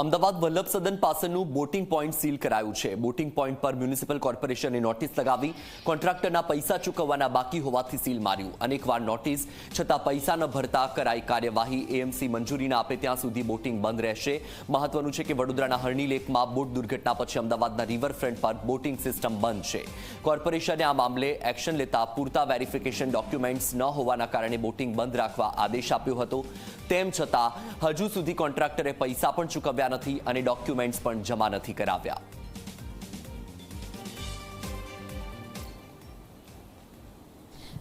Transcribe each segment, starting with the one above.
અમદાવાદ વલ્લભ સદન પાસેનું boating point seal કરાયું છે. બોટિંગ પોઈન્ટ પર મ્યુનિસિપલ કોર્પોરેશને નોટિસ લગાવી કોન્ટ્રાક્ટરના પૈસા ચૂકવવાના બાકી હોવાથી સીલ માર્યું. અનેકવાર નોટિસ, છતાં પૈસા ન ભરતા કરાઈ કાર્યવાહી એએમસી મંજૂરી ના આપે ત્યાં સુધી બોટિંગ બંધ રહેશે. મહત્વનું છે કે વડોદરાના હરણી લેકમાં બોટ દુર્ઘટના પછી અમદાવાદના રિવરફ્રન્ટ પર બોટિંગ સિસ્ટમ બંધ છે. કોર્પોરેશને આ મામલે એક્શન લેતા પૂરતા વેરિફિકેશન ડોક્યુમેન્ટ્સ ન હોવાના કારણે બોટિંગ બંધ રાખવા આદેશ આપ્યો હતો. તેમ છતાં હજુ સુધી કોન્ટ્રાક્ટરે પૈસા પણ ચૂકવ્યા નથી અને ડોક્યુમેન્ટ્સ પણ જમા નથી કરાવ્યા.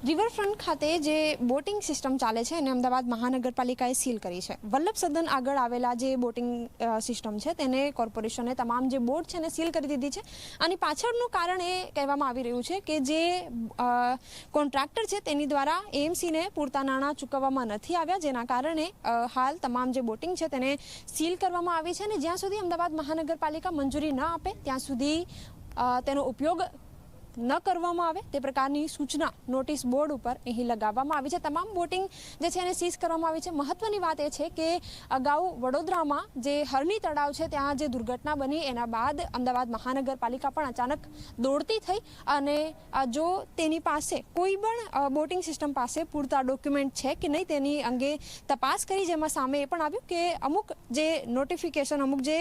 રિવરફ્રન્ટ ખાતે જે બોટિંગ સિસ્ટમ ચાલે છે એને અમદાવાદ મહાનગરપાલિકાએ સીલ કરી છે. વલ્લભ સદન આગળ આવેલા જે બોટિંગ સિસ્ટમ છે તેને કોર્પોરેશને તમામ જે બોટ છે એને સીલ કરી દીધી છે. અને પાછળનું કારણ એ કહેવામાં આવી રહ્યું છે કે જે કોન્ટ્રાક્ટર છે તેની દ્વારા એએમસીને પૂરતા નાણાં ચૂકવવામાં નથી આવ્યા, જેના કારણે હાલ તમામ જે બોટિંગ છે તેને સીલ કરવામાં આવી છે અને જ્યાં સુધી અમદાવાદ મહાનગરપાલિકા મંજૂરી ન આપે, ત્યાં સુધી તેનો ઉપયોગ ન કરવામાં આવે તે પ્રકારની સૂચના નોટિસ બોર્ડ ઉપર અહીં લગાવવામાં આવી છે. તમામ બોટિંગ જે છે એને સીઝ કરવામાં આવી છે. મહત્વની વાત એ છે કે અગાઉ વડોદરામાં જે હરણી તળાવ છે, ત્યાં જે દુર્ઘટના બની, એના બાદ અમદાવાદ મહાનગરપાલિકા પણ અચાનક દોડતી થઈ અને જો તેની પાસે કોઈ પણ બોટિંગ સિસ્ટમ પાસે પૂરતા ડોક્યુમેન્ટ છે કે નહીં તેની અંગે તપાસ કરી જેમાં સામે એ પણ આવ્યું કે અમુક જે નોટિફિકેશન અમુક જે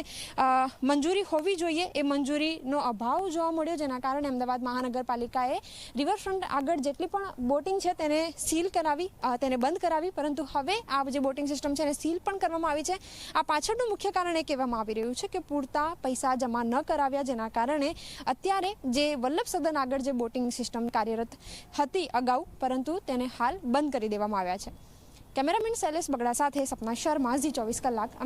મંજૂરી હોવી જોઈએ એ મંજૂરીનો અભાવ જોવા મળ્યો. જેના કારણે અમદાવાદ મહાનગરપાલિકાએ રિવરફ્રન્ટ આગળ જેટલી પણ બોટિંગ છે તેને સીલ કરાવી તેને બંધ કરાવી, પરંતુ હવે આ જે બોટિંગ સિસ્ટમ છે એને સીલ પણ કરવામાં આવી છે. આ પાછળનું મુખ્ય કારણ એ કહેવામાં આવી રહ્યું છે કે પૂરતા પૈસા જમા ન કરાવ્યા જેના કારણે અત્યારે જે વલ્લભ સદન આગળ જે બોટિંગ સિસ્ટમ કાર્યરત હતી અગાઉ, પરંતુ તેને હાલ બંધ કરી દેવામાં આવ્યા છે. કેમેરામેન શૈલેષ બગડા સાથે સપના શર્મા, ઝી ચોવીસ કલાક